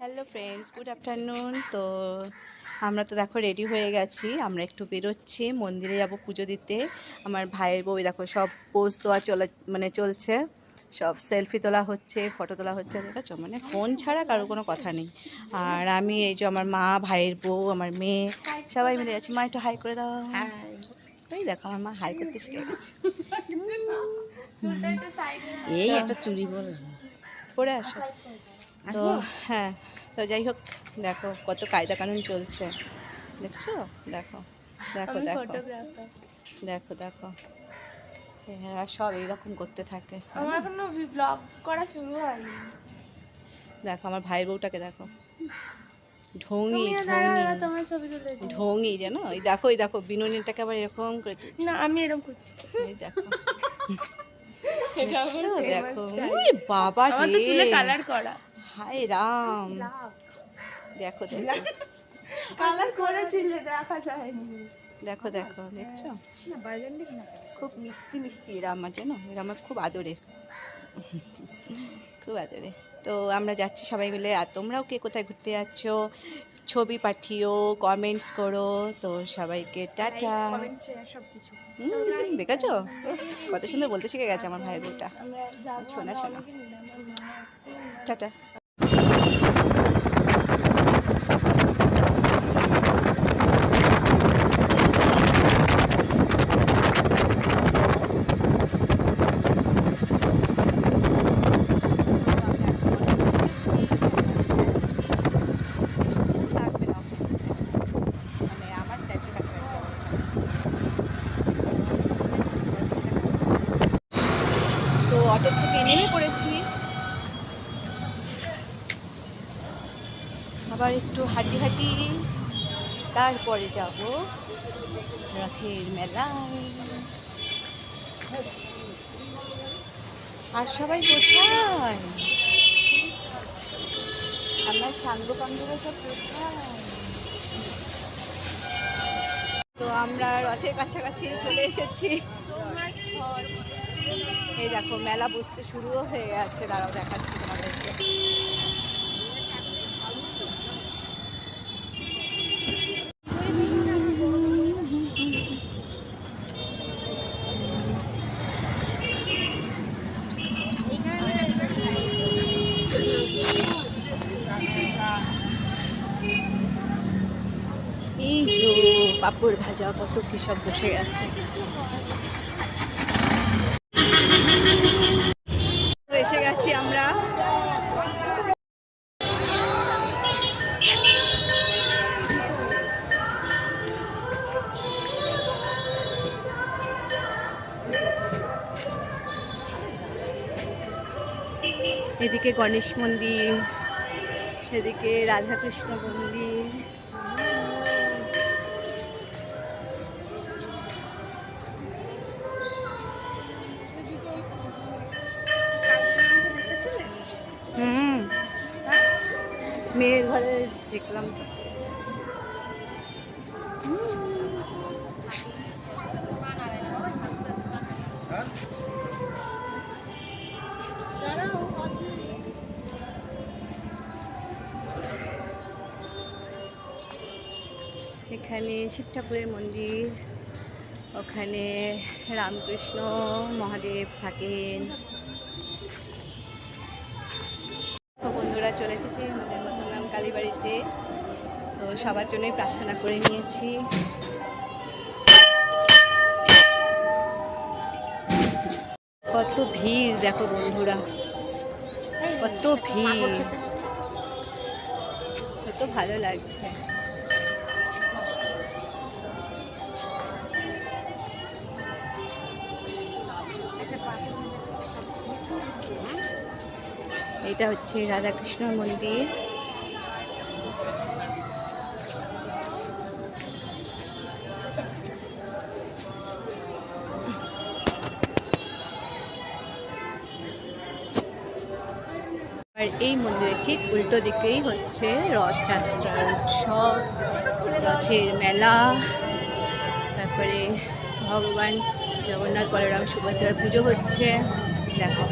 Hello friends good afternoon তো আমরা তো দেখো রেডি হয়ে গেছি। আমরা একটু বেরোচ্ছি মন্দিরে যাব পুজো দিতে। আমার ভাইয়ের বউ দেখো সব পোজ দেওয়া চলে মানে চলছে। সব সেলফি তোলা হচ্ছে ফটো তোলা হচ্ছে। দেখেছ? মানে ফোন ছাড়া কারও কোনো কথা নেই। আর আমি এই যে আমার মা ভাইয়ের বউ আমার মেয়ে সবাই মিলে যাচ্ছি। মা একটু হাই করে দাও। এই দেখো আমার মা হাই করতে শিখে গেছে। এই একটা চুরি বল পরে আসো। তো হ্যাঁ তো যাই হোক দেখো কত কায়দা কানুন চলছে। দেখছ? দেখো দেখো দেখো। দেখো দেখো। হ্যাঁ সব এইরকম করতে থাকে। আমার এখনও ব্লগ করা শুরু হয়নি। দেখো আমার ভাইয়ের বউটাকে দেখো। ঢঙি ঢঙি। তোমার ছবি তুলে দিই। ঢঙি জানো ওই দেখো ওই দেখো বিনোদিনটাকে আবার এরকম করে। না আমি এরকম করছি। এই দেখো? দেখো। ওই বাবা রে। কালার করা। হায় রাম। দেখো দেখো। কালার করেছিলে দেখা যায়নি। দেখো দেখো দেখছ? খুব মিষ্টি মিষ্টি এরা আমার জানো? এরা আমার খুব আদরের খুব আদরে। তো আমরা যাচ্ছি সবাই মিলে। আর তোমরাও কে কোথায় ঘুরতে যাচ্ছ? ছবি পাঠিও কমেন্টস করো। তো সবাইকে টাটা। দেখেছ? কত সুন্দর বলতে শিখে গেছে আমার ভাইয়ের বউটা। শোনা, শোনা। টাটা। অটো থেকে নেমে পড়েছি। আবার একটু হাঁটি হাঁটি তারপরে যাব রথের মেলায়। আর সবাই কোথায়? আমার সাঙ্গ পাঙ্গরা সব কোথায়? তো আমরা রথের কাছাকাছি চলে এসেছি। এই দেখো, মেলা বসতে শুরুও হয়ে গেছে। দাঁড়াও, দেখাচ্ছি তোমাদেরকে। এই পাপড় ভাজা, কত কি সব বসে গেছে এদিকে গণেশ মন্দির এদিকে রাধাকৃষ্ণ মন্দির। হুম। মেয়ের ঘরে দেখলাম এখানে শিব ঠাকুরের মন্দির, ওখানে রামকৃষ্ণ মহাদেব থাকেন। বন্ধুরা চলে এসেছি আমাদের মধ্যম কালীবাড়িতে। তো সবার জন্যই প্রার্থনা করে নিয়েছি। কত ভিড়, দেখো বন্ধুরা। কত ভিড়। কত ভালো লাগছে। এটা হচ্ছে রাধাকৃষ্ণ মন্দির। আর এই মন্দিরের ঠিক উল্টো দিকেই হচ্ছে রথযাত্রা উৎসব, রথের মেলা, তারপরে ভগবান জগন্নাথ বলরাম সুভদ্রার পুজো হচ্ছে। দেখো